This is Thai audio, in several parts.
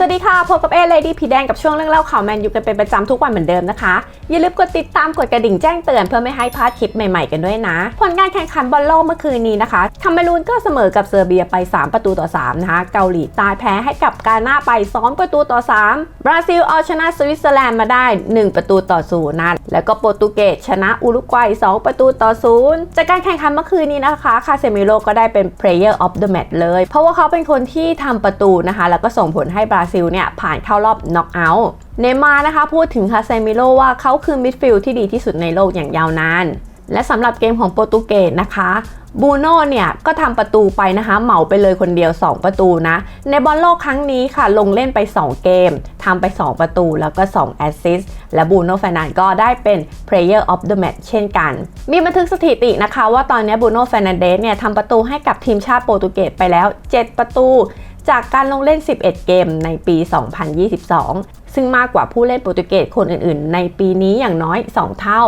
สวัสดีค่ะ พบกับเอเลดี้พีแดงกับช่วงเรื่องเล่าข่าวแมนยูกันเป็นประจำทุกวันเหมือนเดิมนะคะ อย่าลืมกดติดตามกดกระดิ่งแจ้งเตือนเพื่อไม่ให้พลาดคลิปใหม่ๆกันด้วยนะ ผลการแข่งขันบอลโลกเมื่อคืนนี้นะคะคาเมรูนก็เสมอกับเซอร์เบียไป 3 ประตูต่อ 3 นะคะ เกาหลีใต้แพ้ให้กับกาหน้าไป 2 ประตูต่อ 3 บราซิลเอาชนะสวิตเซอร์แลนด์มาได้ 1 ประตูต่อ0นะแล้วก็โปรตุเกสชนะอุรุกวัย 2 ประตูต่อ0จากการแข่งขันเมื่อคืนนี้นะคะคาเซมิโลก็ได้เป็น Player of the Match เลย เพราะว่าเขาเป็นคนที่ทำประตูนะคะ แล้วก็ส่งผลให้บราซิลเนี่ยผ่านเข้ารอบน็อกเอาท์เนมาร์นะคะพูดถึงคาเซมิโลว่าเขาคือมิดฟิลด์ที่ดีที่สุดในโลกอย่างยาวนาน และสำหรับเกมของโปรตุเกสนะคะบูโน่เนี่ยก็ทำประตูไปนะคะ เหมาไปเลยคนเดียว 2 ประตูนะ ในบอลโลกครั้งนี้ค่ะ ลงเล่นไป 2 เกมทำไป 2 ประตูแล้วก็ 2 แอสซิสต์และบูโน่แฟนานก็ได้เป็น Player of the Match เช่นกัน มีบันทึกสถิตินะคะ ว่าตอนนี้บูโน่แฟนานเดสเนี่ยทำประตูให้กับทีมชาติโปรตุเกสไปแล้ว 7 ประตู จากการลงเล่น 11 เกมในปี 2022 ซึ่งมากกว่าผู้เล่นโปรตุเกสคนอื่นๆ ในปีนี้อย่างน้อย 2 เท่า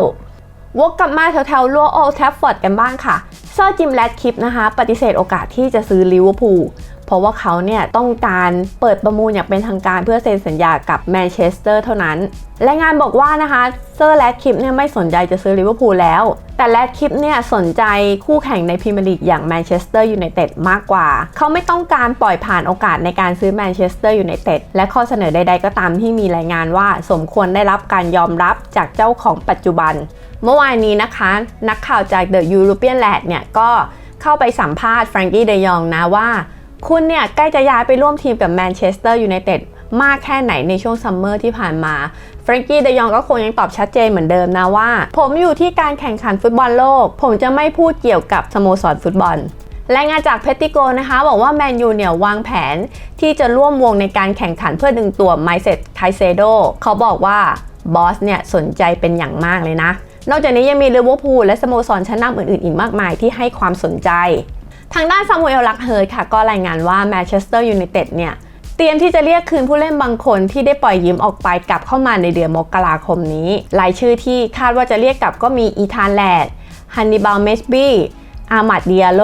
วกกลับมาแถวๆลัวโอลแทฟฟอร์ดกันบ้างค่ะเซอร์จิมแรดคลิปนะคะ ปฏิเสธโอกาสที่จะซื้อลิเวอร์พูล เพราะว่าเขาเนี่ยต้องการเปิดประมูลอย่างเป็นทางการเพื่อเซ็นสัญญากับแมนเชสเตอร์เท่านั้นและงานบอกว่านะคะเซอร์แรดคิปเนี่ยไม่สนใจจะซื้อลิเวอร์พูลแล้ว แต่แรดคิปเนี่ยสนใจคู่แข่งในพรีเมียร์ลีกอย่างแมนเชสเตอร์ยูไนเต็ดมากกว่า เขาไม่ต้องการปล่อยผ่านโอกาสในการซื้อแมนเชสเตอร์ยูไนเต็ดและข้อเสนอใดๆก็ตามที่มีรายงานว่าสมควรได้รับการยอมรับจากเจ้าของปัจจุบัน เมื่อวานนี้นะคะ นักข่าวจาก The European Lad เนี่ยก็เข้าไปสัมภาษณ์แฟรงกี้เดยองนะว่า คุณเนี่ยใกล้จะย้ายไปร่วมทีมกับแมนเชสเตอร์ยูไนเต็ดมากแค่ไหนในช่วงซัมเมอร์ที่ผ่านมาแฟรงกี้เดยองก็คงยังตอบชัดเจนเหมือนเดิมนะว่า ผมอยู่ที่การแข่งขันฟุตบอลโลก ผมจะไม่พูดเกี่ยวกับสโมสรฟุตบอลรายงานจากเพติโกนะคะ บอกว่าแมนยูเนี่ยวางแผนที่จะร่วมวงในการแข่งขันเพื่อดึงตัวไมเซตไคเซโดเขาบอกว่าบอสเนี่ยสนใจเป็นอย่างมากเลยนะ นอกจากนี้ยังมีลิเวอร์พูลและสโมสรชั้นนำอื่นๆอีกมากมายที่ให้ความสนใจ ทางด้านซามูเอลลักเฮิร์ตค่ะ ก็รายงานว่าแมนเชสเตอร์ยูไนเต็ดเนี่ยเตรียมที่จะเรียกคืนผู้เล่นบางคนที่ได้ปล่อยยืมออกไปกลับเข้ามาในเดือนมกราคมนี้ รายชื่อที่คาดว่าจะเรียกกลับก็มีอีธานแลดฮันนิบาลเมสบี้อามัดเดียโล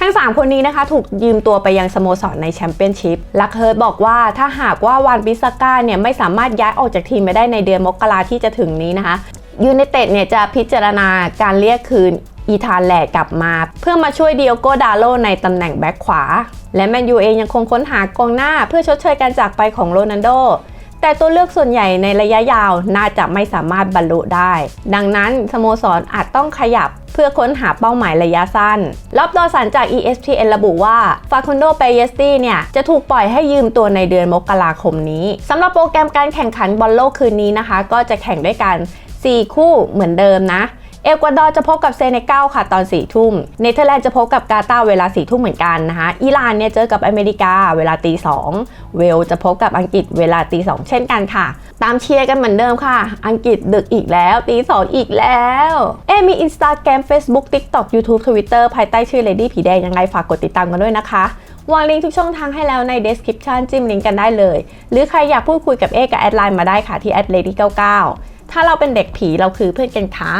ทั้ง 3 คนนี้นะคะ ถูกยืมตัวไปยังสโมสรในแชมเปี้ยนชิพ ลักเฮิร์ตบอกว่าถ้าหากว่าวานบิสก้าเนี่ย ไม่สามารถย้ายออกจากทีมไปได้ในเดือนมกราที่จะถึงนี้นะคะยูไนเต็ดเนี่ยจะพิจารณาการเรียกคืน อีธานแหลกกลับมา เพื่อมาช่วยเดียโกดาโลในตำแหน่งแบ็คขวา และแมนยูเองยังคงค้นหากองหน้าเพื่อชดเชยการจากไปของโรนัลโดแต่ตัวเลือกส่วนใหญ่ในระยะยาวน่าจะไม่สามารถบรรลุได้ ดังนั้นสโมสรอาจต้องขยับเพื่อค้นหาเป้าหมายระยะสั้น รอบดอสันจาก ESPN ระบุว่า ฟาคุนโดเปเยสตี้เนี่ย จะถูกปล่อยให้ยืมตัวในเดือนมกราคมนี้ สำหรับโปรแกรมการแข่งขันบอลโลกคืนนี้นะคะ ก็จะแข่งด้วยกัน 4 คู่เหมือนเดิมนะ เอกวาดอร์จะพบกับเซเนกัลค่ะตอน4ี่ทุ่ม เนเธอร์แลนด์จะพบกับกาตาเวลา4ี่ทุ่มเหมือนกันนะคะ อิหร่านเนี่ยเจอกับอเมริกาเวลาตีสองเวลจะพบกับอังกฤษเวลาตีสองเช่นกันค่ะ ตามเชียร์กันเหมือนเดิมค่ะ อังกฤษดึกอีกแล้วตีสองอีกแล้ว เอมี Instagram Facebook TikTok YouTube Twitter ภายใต้ชื่อ Lady ผีแดงยังไงฝากกดติดตามกันด้วยนะคะวางลิงก์ทุกช่องทางให้แล้วใน description จิ้มลิงก์กันได้เลย หรือใครอยากพูดคุยกับเอกับแอดไลน์มาได้ค่ะที่ @lady99 ถ้าเราเป็นเด็กผีเราคือเพื่อนกันค่ะ